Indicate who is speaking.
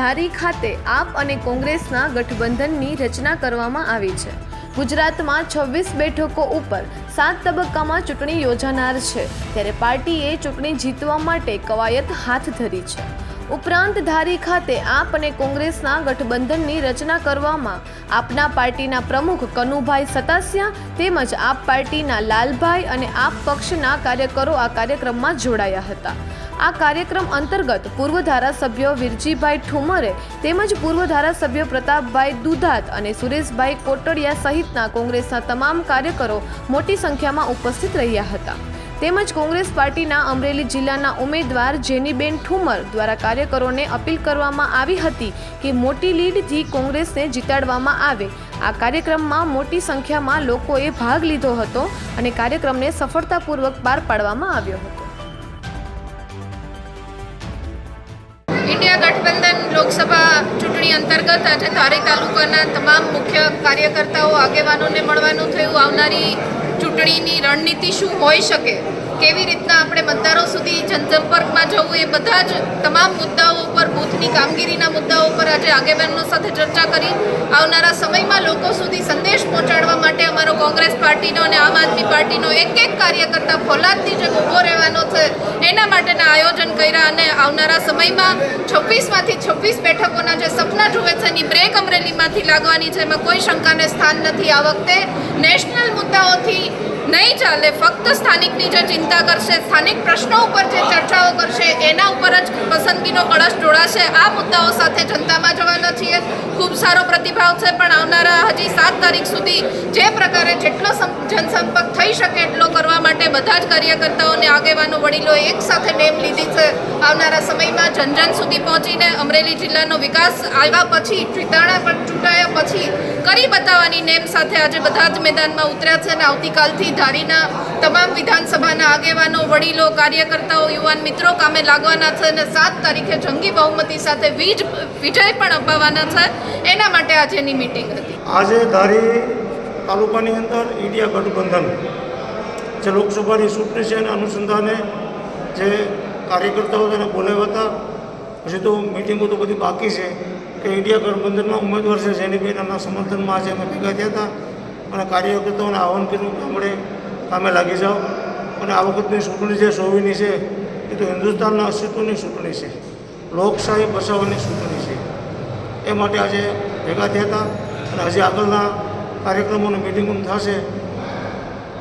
Speaker 1: ધારી ખાતે આપ અને કોંગ્રેસના ગઠબંધનની રચના કરવામાં આવી છે. ગુજરાતમાં છવ્વીસ બેઠકો ઉપર સાત તબક્કામાં ચૂંટણી યોજાનાર છે. ત્યારે પાર્ટીએ ચૂંટણી જીતવા માટે કવાયત હાથ ધરી છે. ઉપરાંત ધારી ખાતે આપ અને કોંગ્રેસના ગઠબંધનની રચના કરવામાં આપના પાર્ટીના પ્રમુખ કનુભાઈ સતાસિયા તેમજ આપ પાર્ટીના લાલભાઈ અને આપ પક્ષના કાર્યકરો આ કાર્યક્રમમાં જોડાયા હતા. આ કાર્યક્રમ અંતર્ગત પૂર્વ ધારાસભ્ય વિરજીભાઈ ઠુમરે તેમજ પૂર્વ ધારાસભ્ય પ્રતાપભાઈ દુધાત અને સુરેશભાઈ કોટડિયા સહિતના કોંગ્રેસના તમામ કાર્યકરો મોટી સંખ્યામાં ઉપસ્થિત રહ્યા હતા. તેમજ કોંગ્રેસ પાર્ટીના અમરેલી જિલ્લાના ઉમેદવાર જેનીબેન ઠુમર દ્વારા કાર્યકરોને અપીલ કરવામાં આવી હતી કે મોટી લીડથી કોંગ્રેસને જીતાડવામાં આવે. આ કાર્યક્રમમાં મોટી સંખ્યામાં લોકોએ ભાગ લીધો હતો અને કાર્યક્રમને સફળતાપૂર્વક પાર પાડવામાં આવ્યો હતો.
Speaker 2: ઇન્ડિયા ગઠબંધન લોકસભા ચૂંટણી અંતર્ગત આજે ધારી તાલુકાના તમામ મુખ્ય કાર્યકર્તાઓ, આગેવાનોને મળવાનું થયું. આવનારી ચૂંટણીની રણનીતિ શું હોઈ શકે? કેવી રીતના આપણે મતદારો સુધી જનસંપર્કમાં જવું એ બધા જ તમામ મુદ્દાઓ ઉપર, બૂથની કામગીરીના મુદ્દાઓ ઉપર આજે આગેવાનો સાથે ચર્ચા કરી. આવનારા સમયમાં લોકો સુધી સંદેશ પહોંચાડવા માટે અમારો કોંગ્રેસ પાર્ટીનો અને આમ આદમી પાર્ટીનો એક એક કાર્યકર્તા ફોલાદની જેમ ઊભો રહેવાનો છે, એના માટેના આયોજન કર્યા અને આવનારા સમયમાં છવ્વીસમાંથી છવ્વીસ બેઠકોના જે સપના જુએ છે એની બ્રેક અમરેલીમાંથી લાગવાની છે, એમાં કોઈ શંકાને સ્થાન નથી. આ વખતે નેશનલ મુદ્દાઓથી નહીં ચાલે. ફક્ત સ્થાનિકની જે ચિંતા કરશે, સ્થાનિક પ્રશ્નો ઉપર જે ચર્ચાઓ કરશે, એના ઉપર જ પસંદગીનો કળશ જોડાશે. આ મુદ્દાઓ સાથે જનતામાં જવાના છીએ. ખૂબ સારો પ્રતિભાવ છે, પણ આવનારા હજી સાત તારીખ સુધી જે પ્રકારે જેટલો જનસંપર્ક થઈ શકે એટલો કરવા માટે બધા જ કાર્યકર્તાઓને આગેવાનો વડીલો એક સાથે નેમ લીધી છે. આવનારા સમયમાં જન જન સુધી પહોંચીને અમરેલી જિલ્લાનો વિકાસ આવ્યા પછી ચૂંટાણા પર ચૂંટાયા પછી કરી બતાવવાની નેમ સાથે આજે બધા જ મેદાનમાં ઉતર્યા છે અને આવતીકાલથી ધારીના તમામ વિધાનસભાના આગેવાનો, વડીલો, કાર્યકર્તાઓ, યુવાન મિત્રો કામે લાગવાના છે અને સાત તારીખે જંગી બહુમતી સાથે વીજ વિજય પણ અપાવવાના છે. એના માટે આજેની મિટિંગ હતી.
Speaker 3: આજે ધારી તાલુકાની અંદર ઇન્ડિયા ગઠબંધન, જે લોકસભાની ચૂંટણી છે એના અનુસંધાને જે કાર્યકર્તાઓ તેને બોલાવ્યા હતા, હજી તો મિટિંગો તો બધી બાકી છે. કે ઇન્ડિયા ગઠબંધનના ઉમેદવાર છે જેનીબેન એના સમર્થનમાં આજે અમે ભેગા થયા હતા. અને કાર્યકર્તાઓને આહવાન કર્યું કે આપણે કામે લાગી જાઓ. અને આ વખતની ચૂંટણી જે સોવીની છે, એ તો હિન્દુસ્તાનના અસ્તિત્વની ચૂંટણી છે. લોકશાહી બચાવવાની ચૂંટણી છે. એ માટે આજે ભેગા થયા હતા. અને હજી આગળના કાર્યક્રમોની મિટિંગો થશે.